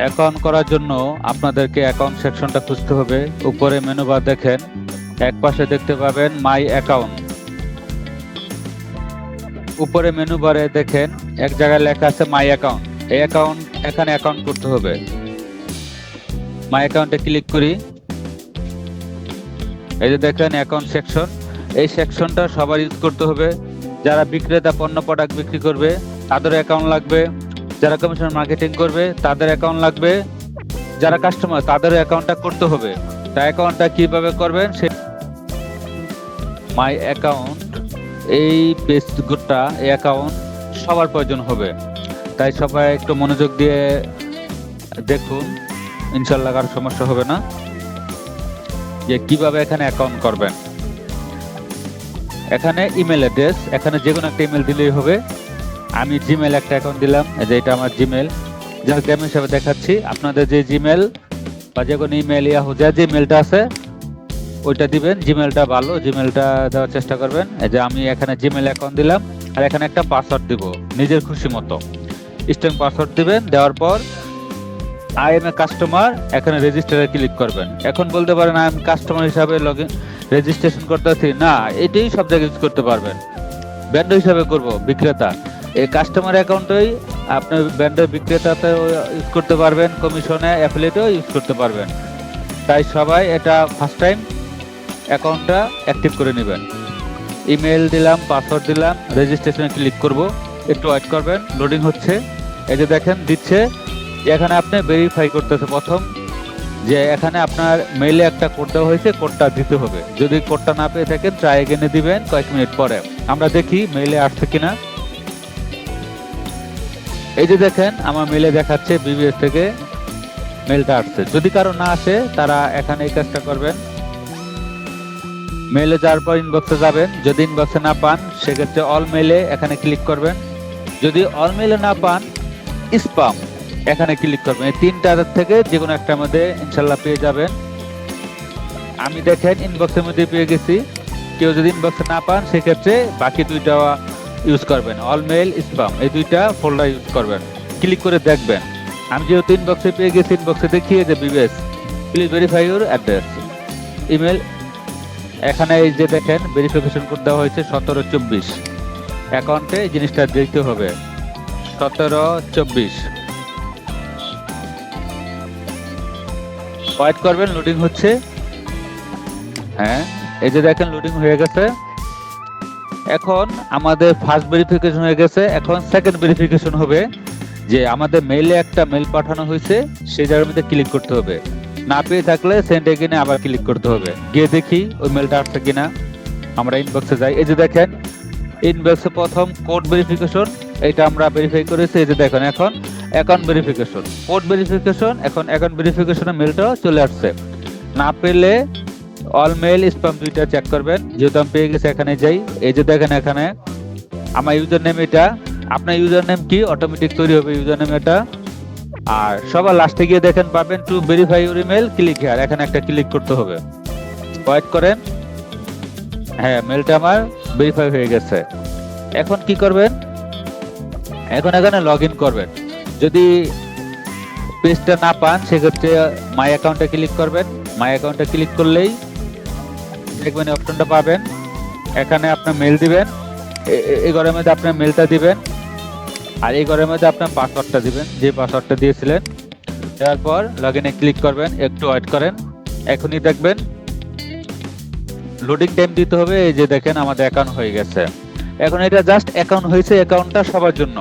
Account করার জন্য আপনাদেরকে অ্যাকাউন্ট সেকশনটা খুঁজতে হবে। উপরে মেনু বার দেখেন, এক পাশে দেখতে পাবেন মাই অ্যাকাউন্ট উপরে মেনু বারে দেখেন, এক জায়গায় লেখা আছে মাই অ্যাকাউন্ট এই অ্যাকাউন্ট এখানে অ্যাকাউন্ট করতে হবে। মাই অ্যাকাউন্টে ক্লিক করি। এই যে দেখেন অ্যাকাউন্ট সেকশন এই সেকশনটা সবার ইউজ করতে হবে। যারা বিক্রেতা, পণ্য প্রোডাক্ট বিক্রি করবে তাদের অ্যাকাউন্ট লাগবে। যারা কমিশন মার্কেটিং করবে, তাদের অ্যাকাউন্ট লাগবে। যারা কাস্টমার তাদের অ্যাকাউন্টটা করতে হবে। তা অ্যাকাউন্টটা কীভাবে করবেন? সে মাই অ্যাকাউন্ট এই পেজটা এই অ্যাকাউন্ট সবার প্রয়োজন হবে। তাই সবাই একটু মনোযোগ দিয়ে দেখুন। ইনশাল্লাহ কারও সমস্যা হবে না। যে কীভাবে এখানে অ্যাকাউন্ট করবেন। এখানে ইমেল অ্যাড্রেস এখানে যে কোনো একটা ইমেল দিলেই হবে। আমি জিমেল একটা অ্যাকাউন্ট দিলাম, এই যে এটা আমার জিমেল যার আমি হিসাবে দেখাচ্ছি, আপনাদের যে জিমেল বা যে কোনো ইমেল ইয়াহু যা যে মেলটা আছে, ওইটা দিবেন জিমেলটা ভালো জিমেলটা দেওয়ার চেষ্টা করবেন। এই যে আমি এখানে জিমেল অ্যাকাউন্ট দিলাম, আর এখানে একটা পাসওয়ার্ড দিব, নিজের খুশি মতো। স্ট্রং পাসওয়ার্ড দিবেন, দেওয়ার পর আই এম এ কাস্টমার এখানে রেজিস্টারে ক্লিক করবেন। এখন বলতে পারেন আই এম কাস্টমার হিসাবে লগ ইন রেজিস্ট্রেশন করতেছি। না, এটাই সব জায়গায় ইউজ করতে পারবেন। ব্যান্ড হিসাবে করব, বিক্রেতা। এই কাস্টমার অ্যাকাউন্টই আপনি ব্র্যান্ডের বিক্রেতাতে ইউজ করতে পারবেন কমিশনে অ্যাফিলেটেও ইউজ করতে পারবেন। তাই সবাই এটা ফার্স্ট টাইম অ্যাকাউন্টটা অ্যাক্টিভ করে নেবেন। ইমেল দিলাম পাসওয়ার্ড দিলাম রেজিস্ট্রেশনে ক্লিক করব, একটু ওয়েট করবেন লোডিং হচ্ছে। এই যে দেখেন, দিচ্ছে। এখানে আপনি ভেরিফাই করতেছে প্রথম যে এখানে আপনার মেইলে একটা কোড দেওয়া হয়েছে কোডটা দিতে হবে। যদি কোডটা না পেয়ে থাকেন ট্রাই এগেনে দিবেন কয়েক মিনিট পরে। আমরা দেখি মেইলে আসছে কিনা। এই যে দেখেন, আমার মেলে দেখাচ্ছে বিবিএস থেকে মেলটা আসছে। যদি কারও না আসে, তারা এখানে এই কাজটা করবেন। মেলে যাওয়ার পর ইনবক্সে যাবেন। যদি ইনবক্সে না পান, সেক্ষেত্রে অল মেলে এখানে ক্লিক করবেন। যদি অল মেইলে না পান স্পাম এখানে ক্লিক করবেন। এই তিনটার থেকে যে কোনো একটার মধ্যে ইনশাল্লাহ পেয়ে যাবেন। আমি দেখেন ইনবক্সের মধ্যে পেয়ে গেছি। কেউ যদি ইনবক্সে না পান, সেক্ষেত্রে বাকি দুইটা ইউজ করবেন। অল মেইল স্পাম এই দুইটা ফোল্ডার ইউজ করবেন। ক্লিক করে দেখবেন। আমি যেহেতু ইনবক্সে পেয়ে গেছি ইনবক্সে দেখিয়ে যে বিবেস please verify your address email এখানে এই যে দেখেন ভেরিফিকেশন কোড দেওয়া হয়েছে সতেরো চব্বিশ। অ্যাকাউন্টে এই জিনিসটা দেখতে হবে। সতেরো চব্বিশ। ওয়েট করবেন লোডিং হচ্ছে। হ্যাঁ এই যে দেখেন লোডিং হয়ে গেছে। এখন আমাদের ফার্স্ট ভেরিফিকেশন হয়ে গেছে, এখন সেকেন্ড ভেরিফিকেশন হবে যে আমাদের মেইলে একটা মেইল পাঠানো হয়েছে, সেই জায়গার মধ্যে ক্লিক করতে হবে। না পেয়ে থাকলে সেন্ড এগেনে আবার ক্লিক করতে হবে। গিয়ে দেখি ওই মেলটা আসছে কিনা। আমরা ইনবক্সে যাই। এই যে দেখেন ইনবক্সে প্রথম কোড ভেরিফিকেশন এটা আমরা ভেরিফাই করেছি। এই যে দেখেন এখন অ্যাকাউন্ট ভেরিফিকেশন কোড ভেরিফিকেশন এখন অ্যাকাউন্ট ভেরিফিকেশনের মেলটাও চলে আসছে। না পেলে অল মেল স্প্যাম দুইটা চেক করবেন। যেহেতু আমি পেয়ে গেছি এখানে যাই, এই যে দেখেন এখানে, আমার ইউজার নেম এটা। আপনার ইউজার নেম কি? অটোমেটিক তৈরি হবে ইউজার নেম এটা। আর সবার লাস্টে গিয়ে দেখেন পাবেন to verify your email click here এখানে একটা ক্লিক করতে হবে। ওয়েট করেন। হ্যাঁ মেলটা আমার ভেরিফাই হয়ে গেছে। এখন কি করবেন? এখন এখানে লগ ইন করবেন। যদি পেজটা না পান, সেক্ষেত্রে মাই অ্যাকাউন্টে ক্লিক করবেন। মাই অ্যাকাউন্টে ক্লিক করলেই দেখবেন অপশনটা পাবেন। এখানে আপনার মেল দিবেন। এই ঘরের মধ্যে আপনার মেলটা দিবেন। আর এই ঘরের মধ্যে আপনার পাসওয়ার্ডটা দিবেন। যে পাসওয়ার্ডটা দিয়েছিলেন। দেওয়ার পর লগ ইনে ক্লিক করবেন। একটু ওয়েট করেন। এখনই দেখবেন লোডিং টাইম দিতে হবে। এই যে দেখেন, আমাদের অ্যাকাউন্ট হয়ে গেছে। এখন এটা জাস্ট অ্যাকাউন্ট হয়েছে অ্যাকাউন্টটা সবার জন্য।